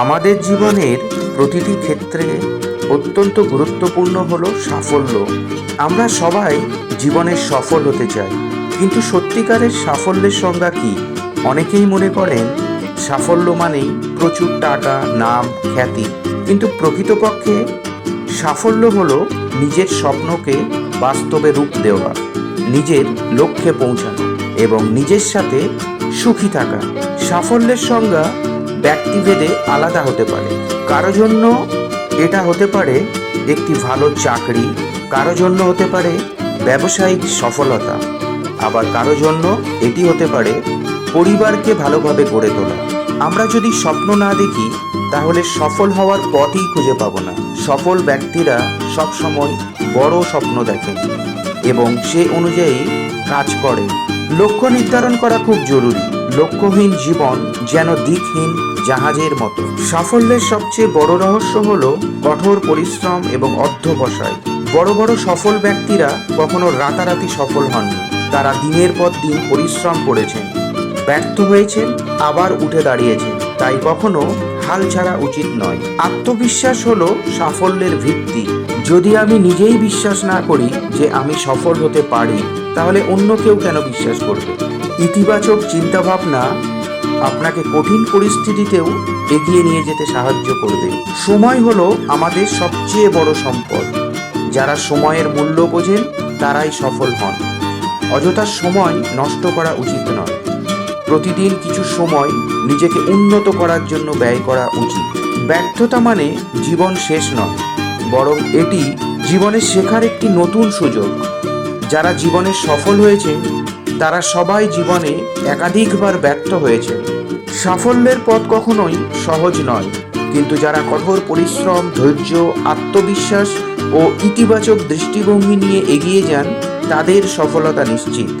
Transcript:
আমাদের জীবনের প্রতিটি ক্ষেত্রে অত্যন্ত গুরুত্বপূর্ণ হলো সাফল্য। আমরা সবাই জীবনে সফল হতে চাই, কিন্তু সত্যিকারের সাফল্যের সংজ্ঞা কি? অনেকেই মনে করেন, সাফল্য মানেই প্রচুর টাকা, নাম, খ্যাতি। কিন্তু প্রকৃতপক্ষে সাফল্য হলো নিজের স্বপ্নকে বাস্তবে রূপ দেওয়া, নিজের লক্ষ্যে পৌঁছানো এবং নিজের সাথে সুখী থাকা। সাফল্যের সংজ্ঞা ব্যক্তিভেদে আলাদা হতে পারে। কারও জন্য এটা হতে পারে একটি ভালো চাকরি, কারও জন্য হতে পারে ব্যবসায়িক সফলতা, আবার কারও জন্য এটি হতে পারে পরিবারকে ভালোভাবে গড়ে তোলা। আমরা যদি স্বপ্ন না দেখি, তাহলে সফল হওয়ার পথই খুঁজে পাবো না। সফল ব্যক্তিরা সবসময় বড় স্বপ্ন দেখেন এবং সে অনুযায়ী কাজ করে। লক্ষ্য নির্ধারণ করা খুব জরুরি। লক্ষ্যহীন জীবন যেন দিকহীন জাহাজের মতো। সাফল্যের সবচেয়ে বড় রহস্য হল কঠোর পরিশ্রম এবং অধ্যবসায়। বড় বড় সফল ব্যক্তিরা কখনো রাতারাতি সফল হননি। তারা দিনের পর দিন পরিশ্রম করেছেন। ব্যর্থ হয়েছেন, আবার উঠে দাঁড়িয়েছেন। তাই কখনো হাল ছাড়া উচিত নয়। আত্মবিশ্বাস হলো সাফল্যের ভিত্তি। যদি আমি নিজেই বিশ্বাস না করি যে আমি সফল হতে পারি, তাহলে অন্য কেউ কেন বিশ্বাস করবে? ইতিবাচক চিন্তাভাবনা আপনাকে কঠিন পরিস্থিতিতেও এগিয়ে নিয়ে যেতে সাহায্য করবে। সময় হলো আমাদের সবচেয়ে বড় সম্পদ। যারা সময়ের মূল্য বোঝেন, তারাই সফল হন। অযথা সময় নষ্ট করা উচিত নয়। প্রতিদিন কিছু সময় নিজেকে উন্নত করার জন্য ব্যয় করা উচিত। ব্যর্থতা মানে জীবন শেষ নয়, বরং এটি জীবনে শেখার একটি নতুন সুযোগ। যারা জীবনে সফল হয়েছে, তারা সবাই জীবনে একাধিকবার ব্যর্থ হয়েছে। সাফল্যের পথ কখনোই সহজ নয়, কিন্তু যারা কঠোর পরিশ্রম, ধৈর্য, আত্মবিশ্বাস ও ইতিবাচক দৃষ্টিভঙ্গি নিয়ে এগিয়ে যান, তাদের সফলতা নিশ্চিত।